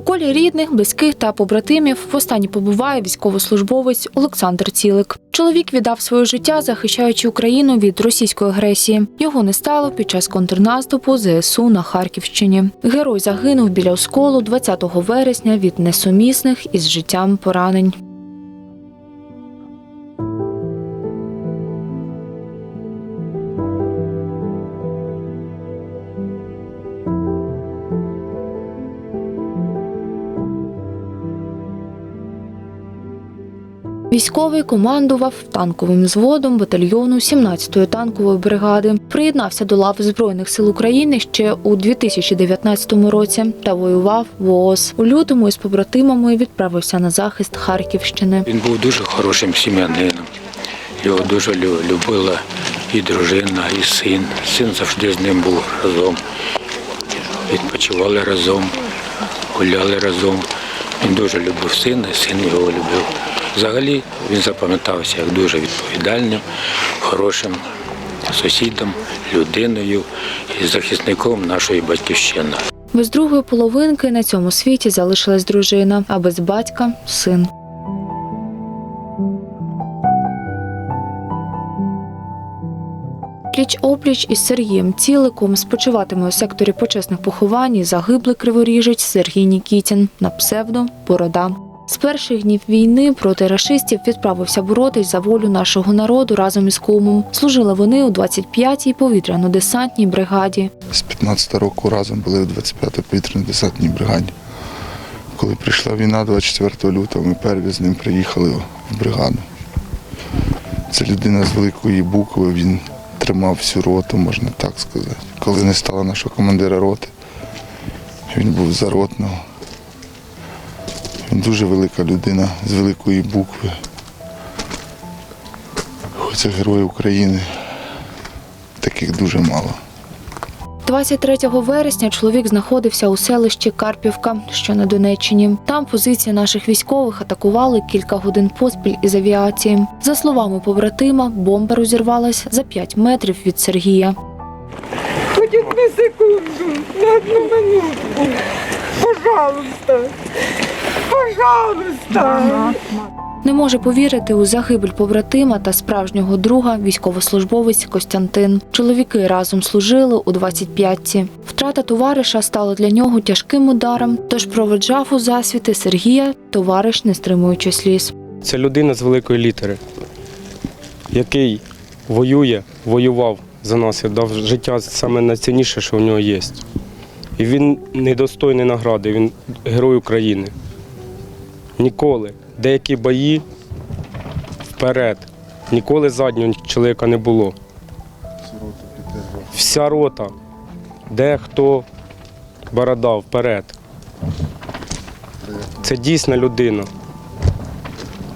колі рідних, близьких та побратимів востаннє побуває військовослужбовець Олександр Цілик. Чоловік віддав своє життя, захищаючи Україну від російської агресії. Його не стало під час контрнаступу ЗСУ на Харківщині. Герой загинув біля осколу 20 вересня від несумісних із життям поранень. Військовий командував танковим взводом батальйону 17-ї танкової бригади. Приєднався до лав Збройних сил України ще у 2019 році та воював в ООС. У лютому із побратимами відправився на захист Харківщини. Він був дуже хорошим сім'янином. Його дуже любила і дружина, і син. Син завжди з ним був разом. Відпочивали разом, гуляли разом. Він дуже любив сина, син його любив. Взагалі він запам'ятався як дуже відповідальним, хорошим сусідом, людиною і захисником нашої батьківщини. Без другої половинки на цьому світі залишилась дружина, а без батька син. Пліч опліч із Сергієм Ціликом спочиватиме у секторі почесних поховань і загиблий криворіжець Сергій Нікітін на псевдо Борода. З перших днів війни проти рашистів відправився боротись за волю нашого народу разом із кумом. Служили вони у 25-й повітряно-десантній бригаді. З 15 року разом були у 25-й повітряно-десантній бригаді. Коли прийшла війна 24 лютого, ми перві з ним приїхали в бригаду. Це людина з великої букви, він тримав всю роту, можна так сказати. Коли не стало нашого командира роти, він був за ротного. Він дуже велика людина з великої букви. Хоча герой України. Таких дуже мало. 23 вересня чоловік знаходився у селищі Карпівка, що на Донеччині. Там позиції наших військових атакували кілька годин поспіль із авіації. За словами побратима, бомба розірвалась за 5 метрів від Сергія. Хоть одну секунду, на одну минутку. Пожалуйста. Пожалуйста. Не може повірити у загибель побратима та справжнього друга військовослужбовець Костянтин. Чоловіки разом служили у 25-ті. Втрата товариша стала для нього тяжким ударом, тож проведжав у засвіти Сергія, товариш, не стримуючи сліз. Це людина з великої літери, який воює, воював за нас і дав життя саме найцінніше, що в нього є. І він недостойний награди, він герой України. Ніколи. Деякі бої вперед. Ніколи заднього чоловіка не було. Вся рота, де хто борода вперед. Це дійсна людина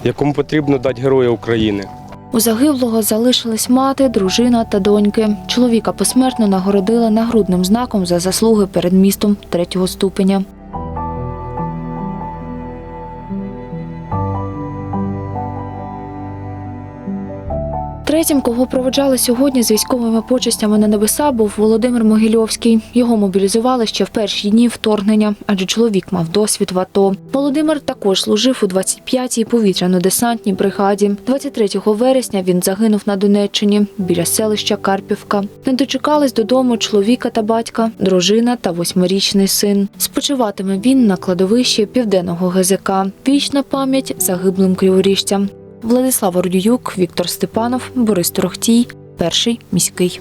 якому потрібно дати Героя України. У загиблого залишились мати, дружина та доньки. Чоловіка посмертно нагородили нагрудним знаком за заслуги перед містом третього ступеня. Третім, кого проводжали сьогодні з військовими почестями на небеса, був Володимир Могильовський. Його мобілізували ще в перші дні вторгнення, адже чоловік мав досвід в АТО. Володимир також служив у 25-й повітряно-десантній бригаді. 23 вересня він загинув на Донеччині біля селища Карпівка. Не дочекались додому чоловіка та батька, дружина та восьмирічний син. Спочиватиме він на кладовищі південного ГЗК. Вічна пам'ять загиблим криворіжцям. Владислав Ордююк, Віктор Степанов, Борис Торохтій, перший міський.